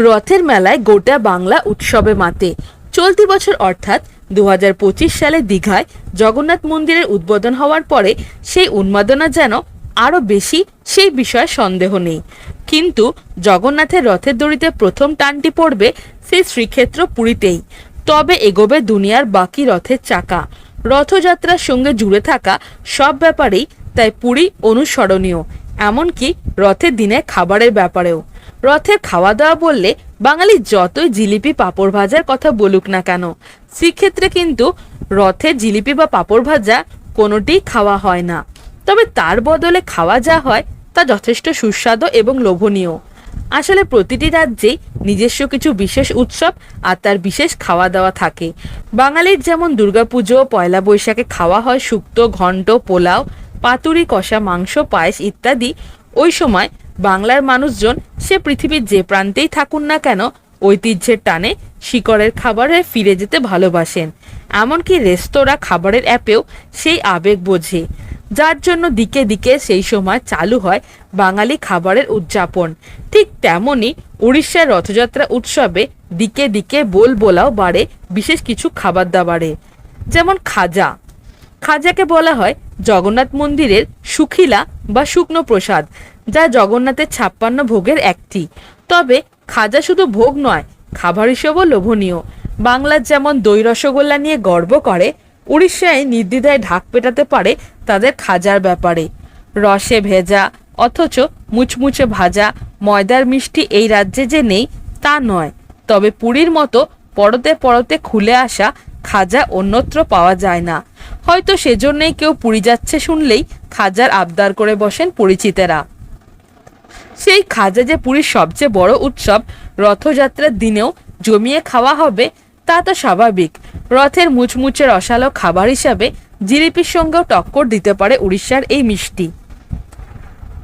রথের মেলায় গোটা বাংলা উৎসবে মাতে। চলতি বছর অর্থাৎ দু হাজার পঁচিশ সালে দীঘায় জগন্নাথ মন্দিরের উদ্বোধন হওয়ার পরে সেই উন্মাদনা যেন আরও বেশি, সেই বিষয়ে সন্দেহ নেই। কিন্তু জগন্নাথের রথের দড়িতে প্রথম টানটি পড়বে সেই শ্রীক্ষেত্র পুরীতেই। তবে এগোবে দুনিয়ার বাকি রথের চাকা। রথযাত্রার সঙ্গে জুড়ে থাকা সব ব্যাপারেই তাই পুরী অনুসরণীয়। এমনকি রথের দিনে খাবারের ব্যাপারেও। রথের খাওয়া দাওয়া বললে বাঙালি যতই জিলিপি পাঁপড় ভাজার কথা বলুক না কেন শ্রীক্ষেত্রে কিন্তু রথে জিলিপি বা পাঁপড় ভাজা কোনোটিই খাওয়া হয় না। তবে তার বদলে খাওয়া যা হয় তা যথেষ্ট সুস্বাদু এবং লোভনীয়। আসলে প্রতিটি রাজ্যেই নিজস্ব কিছু বিশেষ উৎসব আর তার বিশেষ খাওয়া দাওয়া থাকে। বাঙালির যেমন দুর্গাপুজো, পয়লা বৈশাখে খাওয়া হয় শুক্তো, ঘন্ট, পোলাও, পাতুরি, কষা, মাংস, পায়েস ইত্যাদি, ওই সময় বাংলার মানুষজন সে পৃথিবীর যে প্রান্তেই থাকুন না কেন, ঐতিহ্যের টানে শিকড়ের খাবারে ফিরে যেতে ভালোবাসেন। এমনকি রেস্তোরাঁ খাবারের অ্যাপেও সেই আবেগ বোঝে। যার জন্য দিকে দিকে সেই সময় চালু হয় বাঙালি খাবারের উদযাপন। ঠিক তেমনই উড়িষ্যার রথযাত্রা উৎসবে দিকে দিকে বোল বোলাও বাড়ে, বিশেষ কিছু খাবার দাবারে। যেমন খাজা। খাজাকে বলা হয় জগন্নাথ মন্দিরের সুখিলা বা শুকনো প্রসাদ। যা জগন্নাথের ছাপ্পান্ন ভোগের একটি। তবে খাজা শুধু ভোগ নয়, খাবার হিসেবেও লোভনীয়। বাংলার যেমন দই রসগোল্লা নিয়ে গর্ব করে, উড়িষ্যায় নির্দ্বিধায় ঢাক পেটাতে পারে তাদের খাজার ব্যাপারে। রসে ভেজা, অথচ মুচমুচে ভাজা, ময়দার মিষ্টি এই রাজ্যে যে নেই তা নয়। তবে পুরীর মতো পরতে পরতে খুলে আসা খাজা অন্যত্র পাওয়া যায় না। হয়তো সেজন্যই কেউ পুরী যাচ্ছে শুনলেই খাজার আবদার করে বসেন পরিচিতেরা। সেই খাজা যে পুরীর সবচেয়ে বড় উৎসব, রথযাত্রার দিনেও জমিয়ে খাওয়া হবে, তা তো স্বাভাবিক। রথের মুচমুচে রসালো খাবার হিসাবে জিলিপির সঙ্গেও টক্কর দিতে পারে উড়িষ্যার এই মিষ্টি।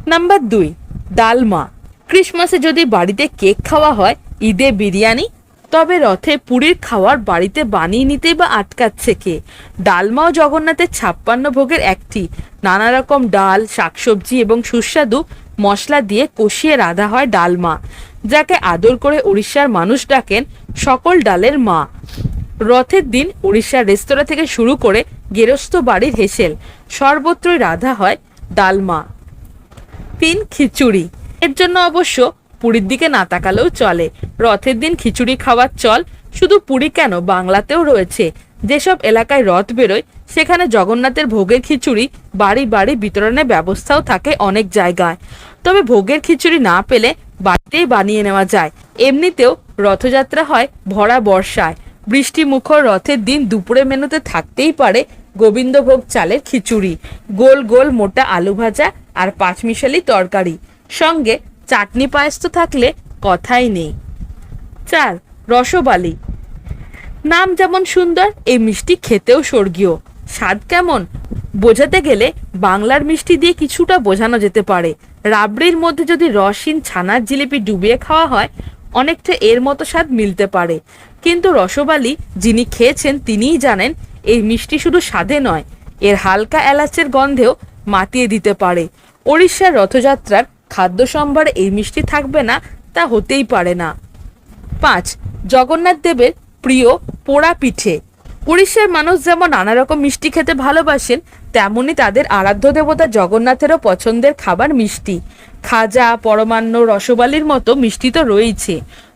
নাম্বার দুই, ডালমা। ক্রিসমাসে যদি বাড়িতে কেক খাওয়া হয়, ঈদে বিরিয়ানি, তবে রথে পুরীর খাওয়ার বাড়িতে বানিয়ে নিতেই বা আটকাচ্ছে কে? ডালমাও জগন্নাথের ছাপ্পান্ন ভোগের একটি। নানা রকম ডাল, শাকসবজি এবং সুস্বাদু মশলা দিয়ে কষিয়ে রাধা হয় ডালমা যাকে আদর করে উড়িষ্যার মানুষ ডাকেন সকল ডালের মা। রথের দিন উড়িষ্যার রেস্তোরাঁ থেকে শুরু করে গেরস্থ বাড়ির হেসেল, সর্বত্রই রাধা হয় ডালমা তিন খিচুড়ি, এর জন্য অবশ্য পুরীর দিকে না তাকালেও চলে। রথের দিন খিচুড়ি খাওয়ার চল শুধু পুরী কেন? বাংলাতেও রয়েছে। যেসব এলাকায় রথ বেরোয়, সেখানে জগন্নাথের ভোগের খিচুড়ি, বাড়ি বাড়ি বিতরণের ব্যবস্থাও থাকে অনেক জায়গায়। তবে ভোগের খিচুড়ি না পেলে বাড়িতেই বানিয়ে নেওয়া যায়। এমনিতেও রথযাত্রা হয় ভরা বর্ষায়। বৃষ্টি মুখর রথের দিন দুপুরে মেনুতে থাকতেই পারে গোবিন্দভোগ চালের খিচুড়ি, গোল গোল মোটা আলু ভাজা আর পাঁচমিশালি তরকারি। সঙ্গে চাটনি পায়েস তো থাকলে কথাই নেই। চার রসবালি। নাম যেমন সুন্দর, এই মিষ্টি খেতেও স্বর্গীয়। স্বাদ কেমন? বোঝাতে গেলে বাংলার মিষ্টি দিয়ে কিছুটা বোঝানো যেতে পারে। রাবড়ির মধ্যে যদি রসহীন ছানার জিলিপি ডুবিয়ে খাওয়া হয়, অনেকটা এর মতো স্বাদ মিলতে পারে। কিন্তু রসবালি যিনি খেয়েছেন তিনিই জানেন, এই মিষ্টি শুধু স্বাদে নয়, এর হালকা এলাচের গন্ধেও মাতিয়ে দিতে পারে। ওড়িশার রথযাত্রার খাদ্য সম্ভারে এই মিষ্টি থাকবে না, তা হতেই পারে না। পাঁচ জগন্নাথ দেবের প্রিয় পোড়া পিঠে। উড়িষ্যার মানুষ যেমন নানা রকম মিষ্টি খেতে ভালোবাসেন তেমনি তাদের আরাধ্য দেবতা জগন্নাথেরও পছন্দের খাবার মিষ্টি। খাজা, পরমান্ন, রসবালির মতো মিষ্টি তো রয়েছে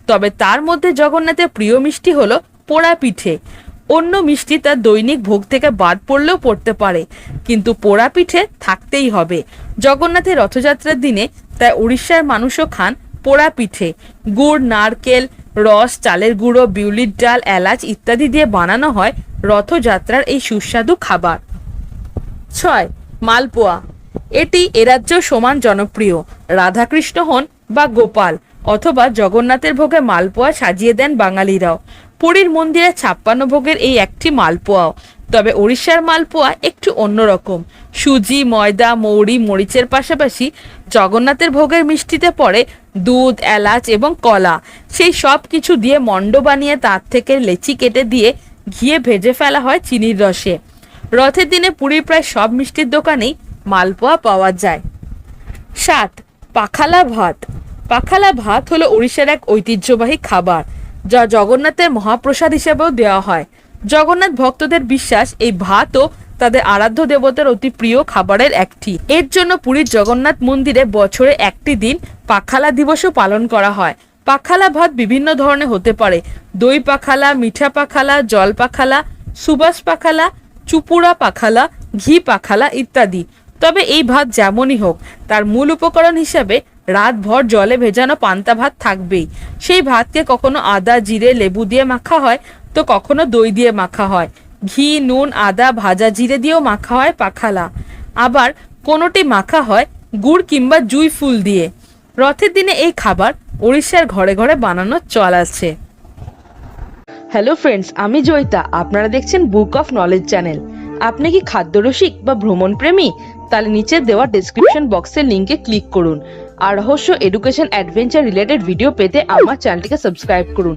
তবে তার মধ্যে জগন্নাথের প্রিয় মিষ্টি হলো পোড়া পিঠে। অন্য মিষ্টি তার দৈনিক ভোগ থেকে বাদ পড়লেও পড়তে পারে, কিন্তু পোড়া পিঠে থাকতেই হবে। জগন্নাথের রথযাত্রার দিনে তাই উড়িষ্যার মানুষও খান পোড়া পিঠে। গুড়, নারকেল রস, চালের গুঁড়ো, বিউলির ডাল, এলাচ ইত্যাদি দিয়ে বানানো হয় রথযাত্রার এই সুস্বাদু খাবার। ছয়, মালপোয়া। এটি এরাজ্য সমান জনপ্রিয়। রাধাকৃষ্ণ হন বা গোপাল অথবা জগন্নাথের ভোগে মালপোয়া সাজিয়ে দেন বাঙালিরাও। পুরীর মন্দিরে ছাপ্পান্ন ভোগের এই একটি মালপোয়াও তবে ওড়িশার মালপোয়া একটু অন্যরকম। সুজি, ময়দা, মৌরি, মরিচের পাশাপাশি জগন্নাথের ভোগের মিষ্টিতে পড়ে দুধ, এলাচ এবং কলা। সেই সব কিছু দিয়ে মণ্ড বানিয়ে তার থেকে লেচি কেটে দিয়ে ঘিয়ে ভেজে ফেলা হয় চিনির রসে। রথের দিনে পুরীর প্রায় সব মিষ্টির দোকানেই মালপোয়া পাওয়া যায়। সাত, পাখালা ভাত। পাখালা ভাত হলো ওড়িশার এক ঐতিহ্যবাহী খাবার, যা জগন্নাথের মহাপ্রসাদ হিসেবেও দেওয়া হয়। জগন্নাথ ভক্তদের বিশ্বাস, এই ভাতও তাদের আরাধ্য দেবতার অতি প্রিয় খাবারের একটি। এর জন্য পুরীর জগন্নাথ মন্দিরে বছরে একটি দিন পাখালা দিবসও পালন করা হয়। পাখালা ভাত বিভিন্ন ধরনের হতে পারে। দই পাখালা, মিঠা পাখালা, জল পাখালা, সুবাস পাখালা, চুপুড়া পাখালা, ঘি পাখালা ইত্যাদি। তবে এই ভাত যেমনই হোক, তার মূল উপকরণ হিসাবে রাতভর জলে ভেজানো পান্তা ভাত থাকবেই। সেই ভাতকে কখনো আদা, জিরে, লেবু দিয়ে মাখা হয় তো কখনো দই দিয়ে মাখা হয়। ঘি, নুন, আদা, ভাজা, জিরে দিয়েও মাখা হয় পাখালা। আবার কোনোটি মাখা হয় গুড় কিংবা জুই ফুল দিয়ে। রথের দিনে এই খাবার উড়িষ্যার ঘরে ঘরে বানানোর চল আছে। হ্যালো ফ্রেন্ডস আমি জয়িতা। আপনারা দেখছেন বুক অফ নলেজ চ্যানেল আপনি কি খাদ্যরসিক বা ভ্রমণ প্রেমী তাহলে নিচে দেওয়া ডেসক্রিপশন বক্সের লিঙ্কে ক্লিক করুন। আর রহস্য এডুকেশন অ্যাডভেঞ্চার রিলেটেড ভিডিও পেতে আমার চ্যানেলটিকে সাবস্ক্রাইব করুন।